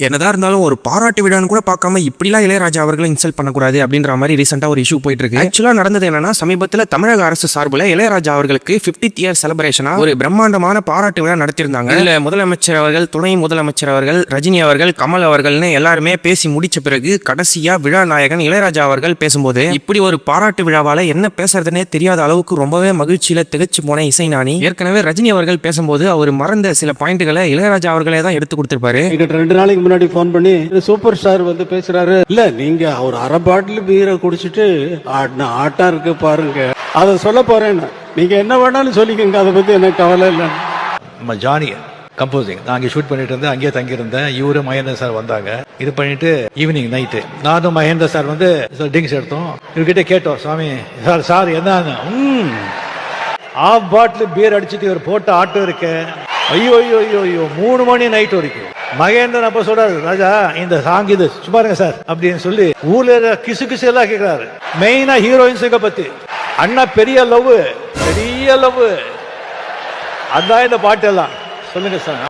என்னதான் இருந்தாலும் ஒரு பாராட்டு விழான்னு கூட பார்க்காம இப்படிலாம் இளையராஜா அவர்களை இன்சல்ட் பண்ணக்கூடாது அப்படின்ற மாதிரி ரீசெண்டா ஒரு இஷ்யூ போயிட்டு இருக்கு ஆக்சுவலா நடந்தது என்னன்னா சமீபத்துல தமிழக அரசு சார்பில் இளையராஜா அவர்களுக்கு 50th இயர் செலிப்ரேஷனா ஒரு பிரம்மாண்டமான பாராட்டு விழா நடத்தியிருந்தாங்க. இதுல முதலமைச்சர் அவர்கள் துணை முதலமைச்சர் அவர்கள் ரஜினி அவர்கள் கமல் அவர்கள்னு எல்லாருமே பேசி முடிச்ச பிறகு கடைசியா விழா நாயகன் இளையராஜா அவர்கள் பேசும்போது இப்படி ஒரு பாராட்டு விழாவால என்ன பேசுறதுனே தெரியாத அளவுக்கு ரொம்பவே மகிழ்ச்சியில திகச்சு போன இசைஞானி ஏற்கனவே ரஜினி அவர்கள் பேசும்போது அவர் மறந்த சில பாயிண்ட்களை இளையராஜா அவர்களே தான் எடுத்து கொடுத்திருப்பாரு. ரெண்டு நாளைக்கு முன்னாடி ஃபோன் பண்ணி சூப்பர் ஸ்டார் வந்து பேசுறாரு. இல்ல நீங்க அவர் அரை பாட்டில் பீரை குடிச்சிட்டு ஆடின ஆட்டம் இருக்கு பாருங்க. அதை சொல்ல போறேன். நீங்க என்ன வேணாலும் சொல்லிக்கங்க. அதை பத்தி எனக்கு கவலை இல்லை. நம்ம ஜானி கம்போசிங் நான் அங்கே ஷூட் பண்ணிட்டு இருந்தேன். அங்கேயே தங்கியிருந்தேன். இவரு மகேந்திர சார் வந்தாங்க. இது பண்ணிட்டு ஈவினிங் நைட்டு நானும் மகேந்திர சார் வந்து ட்ரிங்க்ஸ் எடுத்தோம். இவர்கிட்ட கேட்டோம் சாமி சார் சார் என்ன ஆஃப் பாட்டில் பீர் அடிச்சுட்டு இவர் போட்டு ஆட்டோ இருக்கு. ஐயோ ஐயோ ஐயோ ஐயோ மூணு மணி நைட் வரைக்கும். மகேந்திரன் அப்ப சொல்றாரு ராஜா இந்த சாங் இது சும்மாருங்க சார் அப்படின்னு சொல்லி ஊர்ல கிசு கிசு எல்லாம் கேட்கிறாரு மெயினா ஹீரோயின்ஸுங்க பத்தி. அண்ணா பெரிய லவ் பெரிய லவ் அதான் இந்த பாட்டு எல்லாம். சொல்லுங்க சார்.